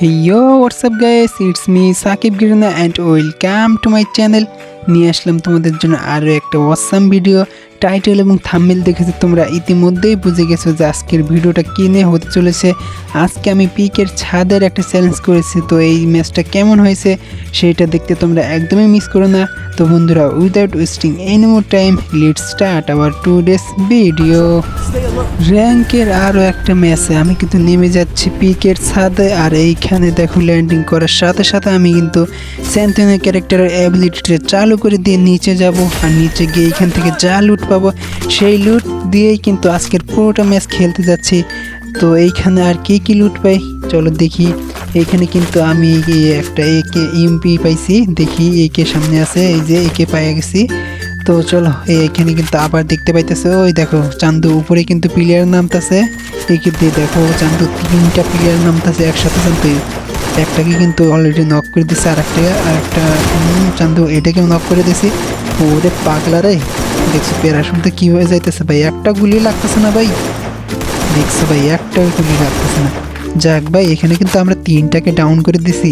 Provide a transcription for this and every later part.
Yo, WhatsApp guys it's me Sakib Girna and welcome to my channel নিয়ে আসলাম তোমাদের জন্য আরও একটা ওয়াসাম ভিডিও টাইটেল এবং থাম্বনেল দেখেছ, তোমরা ইতিমধ্যেই বুঝে গেছো যে আজকের ভিডিওটা কী নিয়ে হতে চলেছে। আজকে আমি পিকের ছাদের একটা চ্যালেঞ্জ করেছি, তো এই ম্যাচটা কেমন হয়েছে সেইটা দেখতে তোমরা একদমই মিস করো না। তো বন্ধুরা without wasting any more time let start our today's video র্যাঙ্কের আরও একটা ম্যাচে আমি কিন্তু নেমে যাচ্ছি পিকের ছাদে, আর এইখানে দেখো ল্যান্ডিং করার সাথে সাথে আমি কিন্তু স্যান্টনের ক্যারেক্টারের অ্যাবিলিটিটা চালু করে দিয়ে নিচে যাব। আর নিচে গিয়ে এখান থেকে যা লুট পাবো। সেই লুট দিয়েই কিন্তু আজকের পুরোটা ম্যাচ খেলতে যাচ্ছি। তো এইখানে আর কি কি লুট পাই? চলো দেখি। এইখানে কিন্তু আমি একটা একে ইএমপি পাইছি। দেখি একে সামনে আছে, এই যে একে পাইয়া গেছি। তো চলো, এই এখানে কিন্তু আবার দেখতে পাইতেছে, ওই দেখো, চান্দু উপরে কিন্তু প্লেয়ার নামতাছে। দিয়ে দেখো, চান্দু তিনটা প্লেয়ার নামতাছে একসাথে, চান্দু একটাকে কিন্তু অলরেডি নক করে দিছে আর একটা আর একটা চান্দু এটাকেও নক করে দিছি। ওরে পাগলা রে। দেখছ প্যারাশুটটা কি হয়ে যাইতেছে ভাই? একটা গুলি লাগতেছে না ভাই? দেখছ ভাই, একটা গুলি লাগতেছে না। যাক ভাই, এখানে কিন্তু আমরা তিনটাকে ডাউন করে দিছি।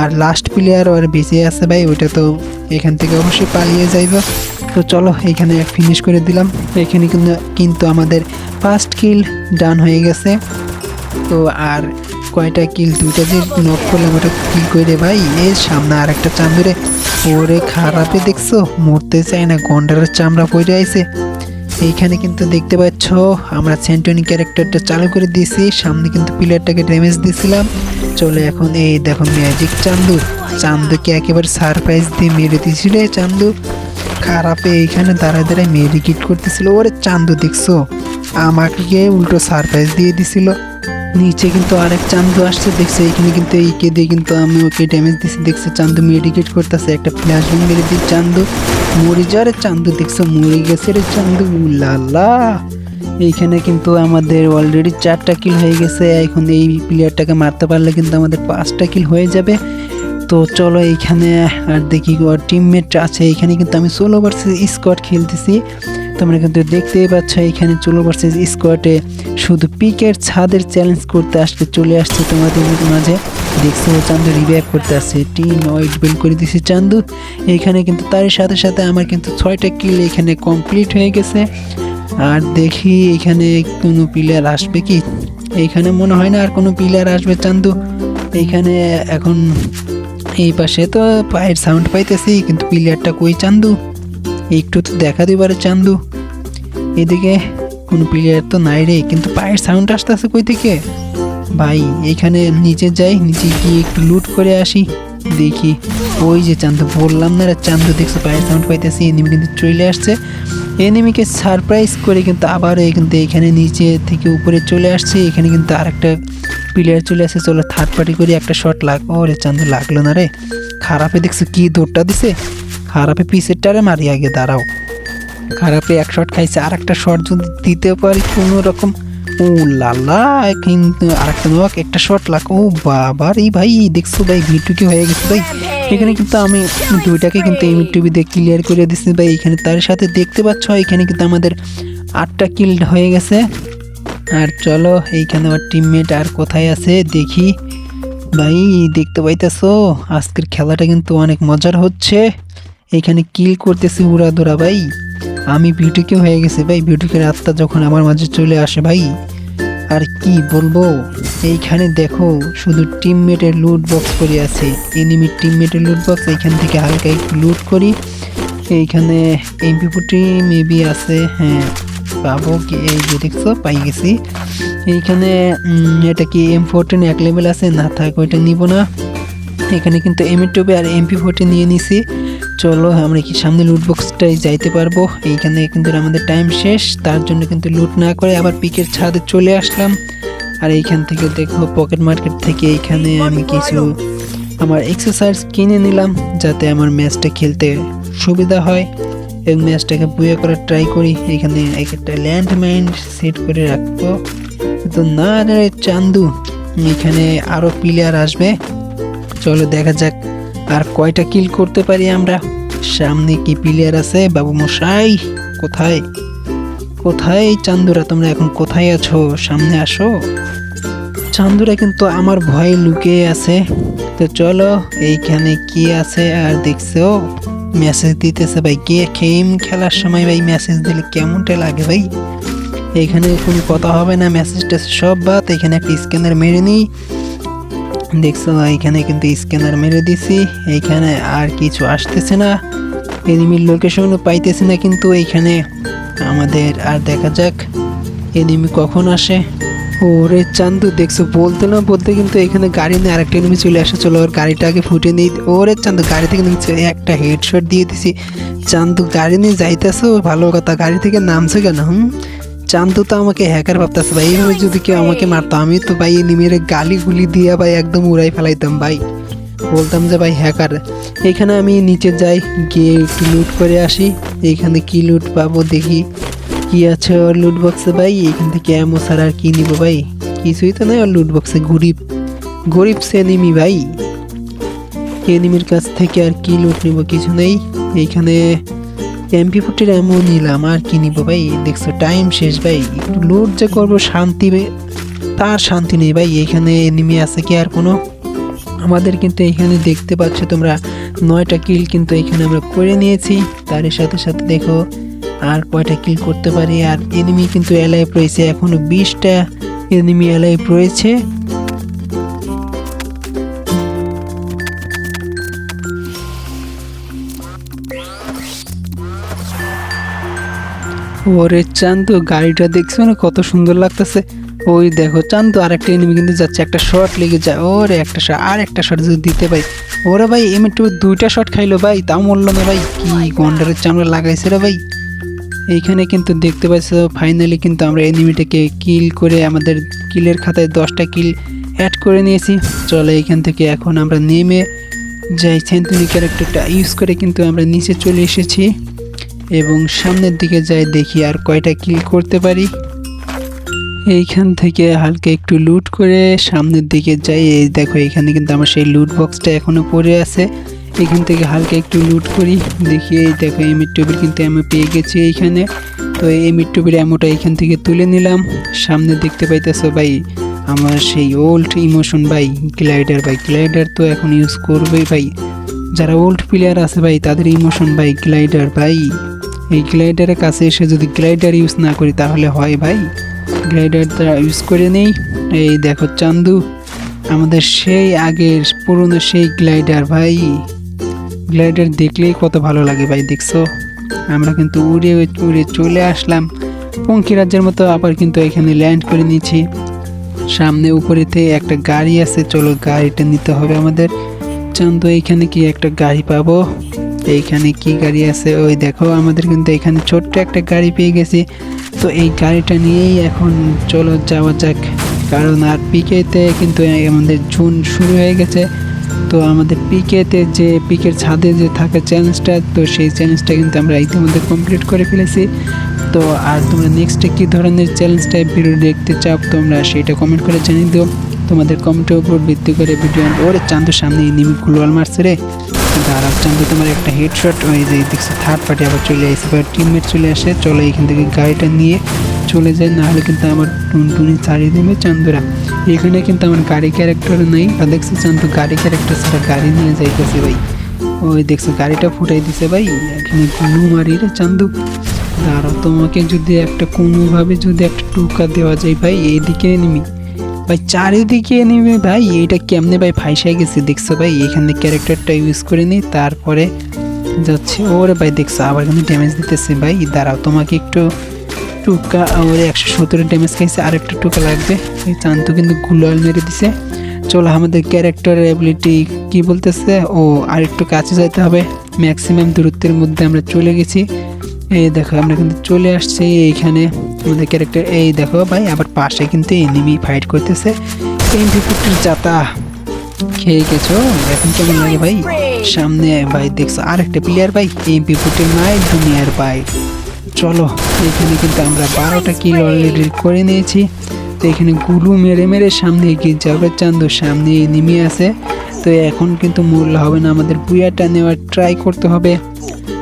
আর লাস্ট প্লেয়ার আর বেঁচে আছে ভাই, ওইটা তো এখান থেকে অবশ্যই পালিয়ে যাইব। তো চলো, এখানে ফিনিশ করে দিলাম। এখানে কিন্তু কিন্তু আমাদের ফার্স্ট কিল ডান হয়ে গেছে। তো আর কয়টা কিল দুইটা যে নক করলাম ওটা কিল করে ভাই। এর সামনে আর একটা চান্দুরে ওরে খারাপে দেখছ? মরতে চায় না, গন্ডারের চামড়া পড়ে আইছে। এইখানে কিন্তু দেখতে পাচ্ছ, আমরা সেন্টনি ক্যারেক্টারটা চালু করে দিয়েছি। সামনে কিন্তু পিলারটাকে ড্যামেজ দিয়েছিলাম। চলে এখন এই দেখো ম্যাজিক চান্দু। চান্দুকে একেবারে সারপ্রাইজ দিয়ে মেরে দিয়েছি রে চান্দু। খারাপে এইখানে দাঁড়ায় দাঁড়ায় মেডিকেট করতেছিল। ওরে চান্দু দেখছ, আমাকে উল্টো সারপ্রাইজ দিয়ে দিছিল। নিচে কিন্তু আরেক চান্দু আসছে, দেখছে এখানে কিন্তু এইকে দিয়ে কিন্তু আমি ওকে ড্যামেজ দিছি। দেখছে চান্দু মেডিকেট করতেছে, একটা ফ্ল্যাশ ব্যাং মেরে দিই চান্দু। মরে যা রে চান্দু, দেখছ মরে গেছে রে চান্দু লালা এইখানে কিন্তু আমাদের অলরেডি চারটা কিল হয়ে গেছে। এখন এই প্লেয়ারটাকে মারতে পারলে কিন্তু আমাদের পাঁচটা কিল হয়ে যাবে। তো চলো এইখানে আর দেখি টিমমেট আছে। এখানে কিন্তু আমি সোলো ভার্সেস স্কোয়াড খেলতেছি। তোমরা কিন্তু দেখতেই পাচ্ছ, এখানে সোলো ভার্সেস স্কোয়াডে শুধু পিকের ছাদের চ্যালেঞ্জ করতে আসতে চলে আসছে তোমাদের মাঝে দেখছ, চান্দু রিভাইভ করতে আসছে। টিম ওয়াইট বিল করে দিছি চান্দু। এইখানে কিন্তু তার সাথে সাথে আমার কিন্তু ছয়টা কিল এখানে কমপ্লিট হয়ে গেছে। আর দেখি এখানে কোনো প্লেয়ার আসবে কি? এইখানে মনে হয় না আর কোনো প্লেয়ার আসবে চান্দু। এইখানে এখন এই পাশে তো পায়ের সাউন্ড পাইতেছি, কিন্তু প্লেয়ারটা কই চান্দু? একটু তো দেখা দিবারে চান্দু। এদিকে কোনো প্লেয়ার তো নাই রে, কিন্তু পায়ের সাউন্ড আসতেছে কই থেকে ভাই, এখানে নিচে যাই, নিচে গিয়ে একটু লুট করে আসি, দেখি। ওই যে চান্দু, বললাম না চান্দু দেখছ পায়ের সাউন্ড পাইতেছি এনিমি কিন্তু চলে আসছে। এনিমিকে সারপ্রাইজ করে কিন্তু আবারও কিন্তু এখানে নিচে থেকে উপরে চলে আসছে, এখানে কিন্তু আরেকটা প্লেয়ার চলে আসছে, চলো থার্ড পার্টি করে একটা শট লাগ ও রে চান্দু, লাগল না রে। খারাপে দেখছ কি দৌড়টা দিছে? খারাপে পিসেরটারে মারি আগে, দাঁড়াও। খারাপে এক শট খাইছে আর একটা শট যদি দিতে পারি, কোনো রকম ও লালা, কিন্তু আর একটা নোয়াক একটা শট লাগ ও বাবার এই ভাই, দেখছ ভাই ভিটুকি হয়ে গেছে ভাই? এখানে কিন্তু আমি দুইটাকে কিন্তু এই টিভি দিয়ে ক্লিয়ার করে দিচ্ছি ভাই, এখানে তার সাথে দেখতে পাচ্ছ, এখানে কিন্তু আমাদের আটটা কিল হয়ে গেছে। আর চলো, এইখানে আমার টিমমেট আর কোথায় আছে, দেখি। ভাই, দেখতে পাইতেছো, আজকের খেলাটা কিন্তু অনেক মজার হচ্ছে। এইখানে কিল করতেছি উড়া দৌড়া ভাই। আমি বিউটিকে হয়ে গেছে ভাই বিউটিকের আত্মা যখন আমার মাঝে চলে আসে ভাই। আর কি বলব, এইখানে দেখো, শুধু টিমমেটের লুট বক্স করে আছে। এনিমির টিমমেটের লুট বক্স এইখান থেকে হালকা একটু লুট করি। এইখানে এমপি ফুটি মেবি আছে হ্যাঁ পাবো কি? এই যে দেখছ, পাই গেছি। এইখানে এটা কি এম ফোরটিন এক লেভেল আছে? না থাক, ওইটা নিব না। এখানে কিন্তু এম টুবে আর এমপি ফোরটি নিয়ে নিছি। চলো, আমরা কি সামনে লুট বক্সটাই যাইতে পারব? এইখানে কিন্তু আমাদের টাইম শেষ, তার জন্য কিন্তু লুট না করে আবার পিকের ছাদে চলে আসলাম। আর এইখান থেকে দেখো পকেট মার্কেট থেকে এইখানে আমি কিছু আমার এক্সারসাইজ কিনে নিলাম, যাতে আমার ম্যাচটা খেলতে সুবিধা হয়। এবং ম্যাচটাকে বুয়ে করার ট্রাই করি। এখানে একটা ল্যান্ড মাইন্ড সেট করে রাখব। তো না রে চান্দু, এখানে আরও প্লেয়ার আসবে। চলো, দেখা যাক। আর কয়টা কিল করতে পারি আমরা? সামনে কি প্লেয়ার আছে? বাবু মশাই, কোথায়? কোথায়? চান্দুরা, তোমরা এখন কোথায় আছো? সামনে আসো। চান্দুরা কিন্তু আমার ভয়ে লুকিয়ে আছে। তো চলো, এইখানে কি আছে আর দেখছ? মেসেজ দিতেছে ভাই, কে? গেম খেলার সময় ভাই মেসেজ দিলে কেমনটা লাগে ভাই? এখানে কোনো কথা হবে না মেসেজটা সব বাদ। এখানে একটা স্ক্যানার মেরে নিই। দেখছ এখানে কিন্তু স্ক্যানার মেরে দিছি। এইখানে আর কিছু আসতেছে না। এনিমির লোকেশনও পাইতেছি না কিন্তু এইখানে। আমাদের আর দেখা যাক এনিমি কখন আসে। ওরে চান্দু, দেখছ, বলতে না বলতে কিন্তু এখানে গাড়ি নিয়ে আরেকটা এনিমি চলে আসে। চলো, ওর গাড়িটা আগে ফুটে নেই। ওরে চান্দু গাড়ি থেকে নিচে একটা হেডশট দিয়ে দিছি। চান্দু, গাড়ি নিয়ে যাইতেছো? ভালো কথা, গাড়ি থেকে নামছে কেন, হুম? চান্দু তো আমাকে হ্যাকার ভাবতেছে ভাই। এইভাবে যদি কেউ আমাকে মারতো আমি তো ভাই এনিমির গালি গুলি দিয়ে ভাই একদম উড়াই ফেলাইতাম ভাই। বলতাম যে ভাই হ্যাকার এখানে আমি নিচে যাই গিয়ে একটু লুট করে আসি। এইখানে কি লুট পাবো দেখি। কি আছে ওর লুট বক্সে ভাই? এখান থেকে এমন ছাড়া আর কি নিব ভাই? কিছুই তো নাই ওর লুট বক্সে গরিব। গরিব সে নিমি ভাই। এনিমির কাছ থেকে আর কি লুট নিব কিছু নেই। এইখানে এমপি ফুটির এমন নিলাম, আর কি নিব ভাই? দেখছ টাইম শেষ ভাই। একটু লুট যে করব, শান্তি তার শান্তি নেই ভাই। এখানে এনিমি আছে কি আর কোনো? আমাদের কিন্তু এখানে দেখতে পাচ্ছ তোমরা, নয়টা কিল কিন্তু এখানে আমরা করে নিয়েছি। তার সাথে সাথে দেখো, আর কয়টা কিল করতে পারি। আর এনিমি কিন্তু এলাইভ রয়েছে। এখনও বিশটা এনিমি এলাইভ রয়েছে। ওরে চান্দু, গাড়িটা দেখছ না কত সুন্দর লাগতেছে? ওই দেখো, চান্দু আরেকটা এনিমি কিন্তু যাচ্ছে, একটা শট লেগে যায়। ওরে একটা শট আর একটা শট যদি দিতে ভাই ওরে ভাই এম একটু দুইটা শট খাইলো ভাই, তাও মরলো না ভাই। কি গন্ডারের চামড়া লাগাইছে রে ভাই। এইখানে কিন্তু দেখতে পাচ্ছ ফাইনালি কিন্তু আমরা এনিমিটাকে কিল করে আমাদের কিলের খাতায় দশটা কিল অ্যাড করে নিয়েছি। চলো এখান থেকে এখন আমরা নেমে যাই। সেন্টুনি ক্যারেক্টারটা ইউজ করে কিন্তু আমরা নিচে চলে এসেছি। এবং সামনের দিকে যাই দেখি আর কয়টা কিল করতে পারি। এইখান থেকে হালকা একটু লুট করে সামনের দিকে যাই। এই দেখো, এখানে কিন্তু আমার সেই লুট বক্সটা এখনও পড়ে আছে। এখান থেকে হালকা একটু লুট করি। দেখি, এই দেখো এমির টেবিল কিন্তু আমি পেয়ে গেছি এইখানে। তো এই এমির টেবিল অ্যামোটা এখান থেকে তুলে নিলাম। সামনে দেখতে পাইতেছো ভাই, আমার সেই ওল্ড ইমোশন ভাই গ্লাইডার ভাই। গ্লাইডার তো এখন ইউজ করবেই ভাই। যারা ওল্ড প্লেয়ার আছে ভাই, তাদের ইমোশন ভাই গ্লাইডার ভাই। এই গ্লাইডারের কাছে এসে যদি গ্লাইডার ইউজ না করি তাহলে হয় ভাই। গ্লাইডারটা ইউজ করে নেই। এই দেখো চান্দু, আমাদের সেই আগের পুরনো সেই গ্লাইডার ভাই। গ্লাইডার দেখলেই কত ভালো লাগে ভাই, দেখছ? আমরা কিন্তু উড়ে উড়ে চলে আসলাম। পঙ্কি রাজ্যের মতো আবার কিন্তু এখানে ল্যান্ড করে নিয়েছি। সামনে উপরেতে একটা গাড়ি আছে, চলো গাড়িটা নিতে হবে আমাদের। চান্দু এইখানে কি একটা গাড়ি পাবো? এইখানে কি গাড়ি আছে? ওই দেখো, আমাদের কিন্তু এখানে ছোট্ট একটা গাড়ি পেয়ে গেছি। তো এই গাড়িটা নিয়েই এখন চলো যাওয়া যাক। কারণ আর পিকেতে কিন্তু আমাদের জুন শুরু হয়ে গেছে। তো আমাদের পিকেতে যে পিকের ছাদে যে থাকে চ্যালেঞ্জটা তো সেই চ্যালেঞ্জটা কিন্তু আমরা ইতিমধ্যে কমপ্লিট করে ফেলেছি। তো আর তোমরা নেক্সটে কী ধরনের চ্যালেঞ্জটা ভিডিও দেখতে চাও তোমরা সেটা কমেন্ট করে জানিয়ে দিও। তোমাদের কমেন্টের উপর ভিত্তি করে ভিডিও আনব। ওরে চান্দুর সামনে নিমি গুলওয়াল মারছে রে। দাঁড়াও চান্দু, তোমার একটা হেডশট ওই যে দেখছ থার্ড পার্টি আবার চলে আসে এবার টিমমেট চলে আসে। চলো এখান থেকে গাড়িটা নিয়ে চলে যায় নাহলে কিন্তু আমার টুনটুনি ছাড়িয়ে দেবে চান্দুরা। এখানে কিন্তু আমার গাড়ি ক্যারেক্টার নেই। আর দেখছি, চান্দু গাড়ি ক্যারেক্টার ছাড়া গাড়ি নিয়ে যাইতেছে ভাই। ওই দেখছ, গাড়িটা ফুটাই দিছে ভাই। এখানে গুলু মারি রে চান্দু। দাঁড়াও, তোমাকে যদি একটা কোনোভাবে যদি একটা টুকা দেওয়া যায় ভাই, এইদিকে নিমি। ভাই, চারিদিকে নিবি ভাই, এইটা কেমনে ভাই ফাইসাই গেছে দেখছ ভাই? এখানে ক্যারেক্টারটা ইউজ করে নিই তারপরে যাচ্ছে, ওরে ভাই দেখছ, আবার কিন্তু ড্যামেজ দিতেছে ভাই। দাঁড়াও, তোমাকে একটু টুকা, ওরে একশো সতেরো ড্যামেজ খাইছে আর একটা টুকা লাগবে। এই চান্তু কিন্তু গুলাল মেরে দিছে। চলো, আমাদের ক্যারেক্টার অ্যাবিলিটি কি বলতেছে? ও আর একটু কাছে যাইতে হবে। ম্যাক্সিমাম দূরত্বের মধ্যে আমরা চলে গেছি। এই দেখো, আমরা কিন্তু চলে আসছি এইখানে। আমাদের ক্যারেক্টার এই দেখো ভাই, আবার পাশে কিন্তু এনিমি ফাইট করতেছে। এমপি ফিফটির জাতা খেয়ে গেছো? এখন কেমন লাগে ভাই? সামনে ভাই দেখছ, আরেকটা প্লেয়ার ভাই এমপি ফিফটির নাই দুনিয়ার ভাই চলো, এখানে কিন্তু আমরা বারোটা কিল অলরেডি করে নিয়েছি। তো এখানে গুলু মেরে মেরে সামনে এগিয়ে যাবে চান্দু সামনে নেমে আছে। তো এখন কিন্তু মূল্য হবে না, আমাদের বুয়াটা নেওয়ার ট্রাই করতে হবে।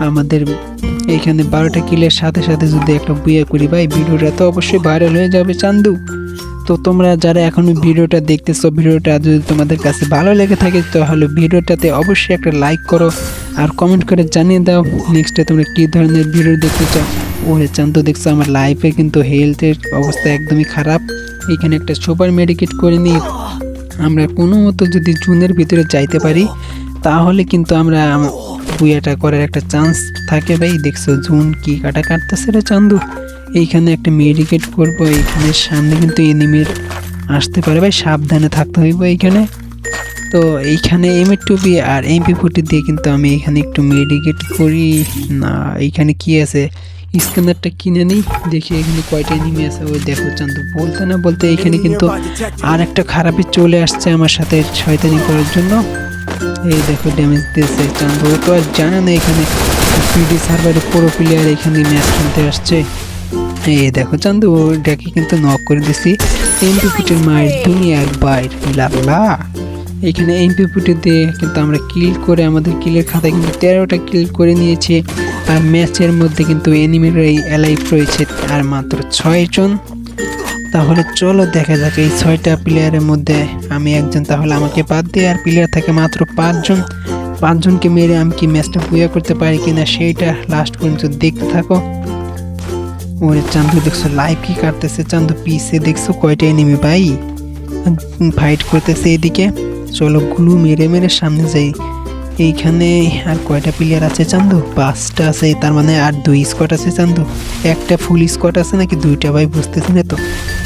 আমাদের এখানে বারোটা কিলের সাথে সাথে যদি একটা বিয়ে করি, ভাই ভিডিওটা তো অবশ্যই ভাইরাল হয়ে যাবে চান্দু। তো তোমরা যারা এখনও ভিডিওটা দেখতেছো, ভিডিওটা যদি তোমাদের কাছে ভালো লেগে থাকে, তাহলে ভিডিওটাতে অবশ্যই একটা লাইক করো আর কমেন্ট করে জানিয়ে দাও নেক্সটে তোমরা কী ধরনের ভিডিও দেখতে চাও। ওরে চান তো দেখছ আমার লাইফে কিন্তু হেলথের অবস্থা একদমই খারাপ। এখানে একটা সুপার মেডিকেট করে নিই আমরা কোনো মতো যদি জুনের ভিতরে যাইতে পারি, তাহলে কিন্তু আমরা আম- বুয়াটা করার একটা চান্স থাকে ভাই। দেখছ, জুন কি কাটা কাটতেছে রে চান্দু। এইখানে একটা মেডিকেট করব, এইখানে সামনে কিন্তু এনিমির আসতে পারে ভাই, সাবধানে থাকতে হইব এইখানে। তো এইখানে এম টুবি আর এমপি ফুটি দিয়ে কিন্তু আমি এখানে একটু মেডিকেট করি। না, এইখানে কি আছে? স্ক্যানারটা কিনে নিই। দেখি এখানে কয়টা এনিমি আছে। ওই দেখো চান্দু, বলতে না বলতে এইখানে কিন্তু আর একটা খারাপই চলে আসছে আমার সাথে শয়তানি করার জন্য। এই দেখো ড্যামেজ দিয়েছে চান্দু ও তো আর জানে না এখানে পিডি সার্ভারের পুরো প্লেয়ার এখানে ম্যাচ খেলতে আসছে। এই দেখো চান্দু ওটাকে কিন্তু নক করে দিছি এমপি ফুটের মায়ের দুনিয়ার বাইর লাল্লা এখানে এমপি ফুটে দিয়ে কিন্তু আমরা কিল করে, আমাদের কিলের খাতায় কিন্তু তেরোটা কিল করে নিয়েছি। আর ম্যাচের মধ্যে কিন্তু এনিমির এই অ্যালাইভ রয়েছে, আর মাত্র ছয়জন। তাহলে চলো দেখা যাক এই ছয়টা প্লেয়ারের মধ্যে আমি একজন। তাহলে আমাকে বাদ দিয়ে আর প্লেয়ার থাকে মাত্র পাঁচজন। পাঁচজনকে মেরে আমি কি ম্যাচটা বুয়া করতে পারি কিনা সেইটা লাস্ট পর্যন্ত দেখতে থাকো। ওরে চান্দু, দেখছ লাইভ কি কাটতেছে? চান্দু, পিসে দেখছ কয়টা এনিমি ভাই? ফাইট করতেছে এদিকে। চলো গুলু মেরে মেরে সামনে যাই। এইখানে আর কয়টা প্লেয়ার আছে চান্দু? পাঁচটা আছে, তার মানে আর দুই স্কোয়াড আছে চান্দু। একটা ফুল স্কোয়াড আছে নাকি দুইটা? ভাই বুঝতেছি না তো।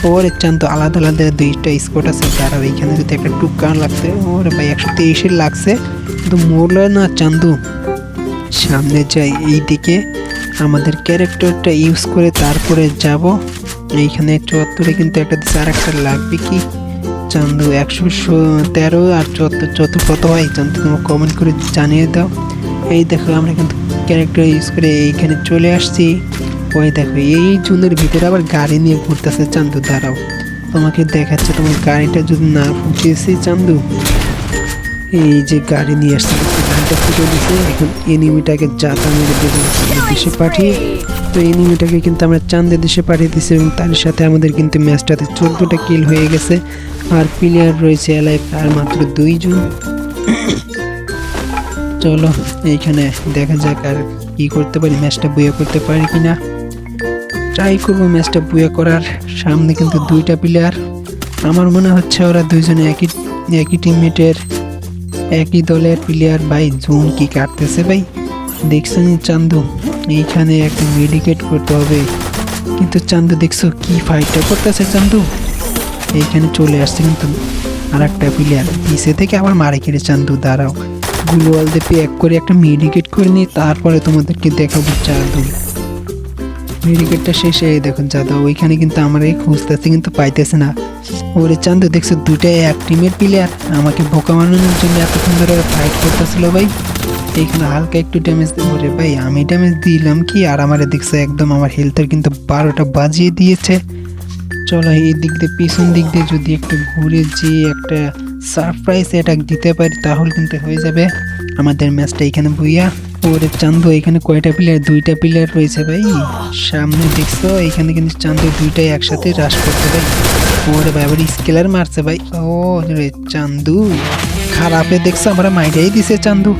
ওরে চান্দু, আলাদা আলাদা দুইটা স্কোয়াড আছে। তারা এইখানে যদি একটা টুকান লাগছে, ওরে ভাই, একশো তেইশের লাগছে। কিন্তু মরলো না, চান্দু। সামনে যাই এই দিকে আমাদের ক্যারেক্টারটা ইউজ করে তারপরে যাব। এইখানে চুয়াত্তরে কিন্তু একটা দিচ্ছে আর একটা লাগবে কি? চান্দু, একশো তেরো আর চুয়াত্তর চুয়াত্তর কত হয়? চান্দু তোমার কমেন্ট করে জানিয়ে দাও। এই দেখো, আমরা কিন্তু ক্যারেক্টার ইউজ করে এইখানে চলে আসছি। ওই দেখো, এই জুনের ভিতরে আবার গাড়ি নিয়ে ঘুরতেছে চান্দু, দাঁড়াও। তোমাকে দেখাচ্ছে, তোমার গাড়িটা যদি না ফুটিয়েছি চান্দু। এই যে গাড়ি নিয়ে আসছে গাড়িটা ফুটে দিছে। এখন এনিমিটাকে জাতা মেরে দেবো, দেশে পাঠিয়ে তো এনিমিটাকে কিন্তু আমরা চাঁদের দেশে পাঠিয়ে দিছি এবং তার সাথে আমাদের কিন্তু ম্যাচটাতে চোদ্দোটা কিল হয়ে গেছে। আর প্লেয়ার রয়েছে এলাইভ আর মাত্র দুইজন। চলো, এইখানে দেখা যাক আর কি করতে পারি, ম্যাচটা বইয়া করতে পারি কিনা। ট্রাই করব ম্যাচটা বুয়া করার। সামনে কিন্তু দুইটা প্লেয়ার আমার মনে হচ্ছে ওরা দুইজনে একই একই টিমমেটের একই দলের প্লেয়ার ভাই জুন কি কাটতেছে ভাই? দেখছেন চান্দু? এইখানে একটা মেডিকেট করতে হবে। কিন্তু চান্দু, দেখছ কি ফাইটটা করতেছে চান্দু? এইখানে চলে আসছে কিন্তু আর একটা প্লেয়ার পিছে থেকে আবার মারে কেড়ে চান্দু, দাঁড়াও। গুলোয়াল দিয়ে প্যাক করে একটা মেডিকেট করে নিই তারপরে তোমাদেরকে দেখাবো চান্দু। মেডিকেটটা শেষে এই দেখুন যাদা ওইখানে কিন্তু আমার এই খুঁজতেছে কিন্তু পাইতেছে না। ওরে চান্দু, দেখছ দুটাই এক টিমের প্লেয়ার আমাকে বোকা বানানোর জন্য এতক্ষণ ধরে ফাইট করতেছিল ভাই। এইখানে হালকা একটু ড্যামেজ দেবো রে ভাই। আমি ড্যামেজ দিলাম কি? আর আমারে দেখছ একদম আমার হেলথের কিন্তু বারোটা বাজিয়ে দিয়েছে। চলো এই দিক দিয়ে, পিছন দিক দিয়ে যদি একটু ঘুরে যে একটা সারপ্রাইজ অ্যাটাক দিতে পারি, তাহলে কিন্তু হয়ে যাবে। আমাদের ম্যাচটা এখানে বুইয়া। ওরে চান্দু, এখানে কয়টা প্লেয়ার দুইটা প্লেয়ার রয়েছে ভাই। সামনে দেখছ, এখানে কিন্তু চান্দু দুইটাই একসাথে রাশ করতে ভাই। ওরে ভাই, আবার স্কেলার মারছে ভাই। ও রে চান্দু, খারাপে দেখছ, আমরা মাইটাই দিছে চান্দু।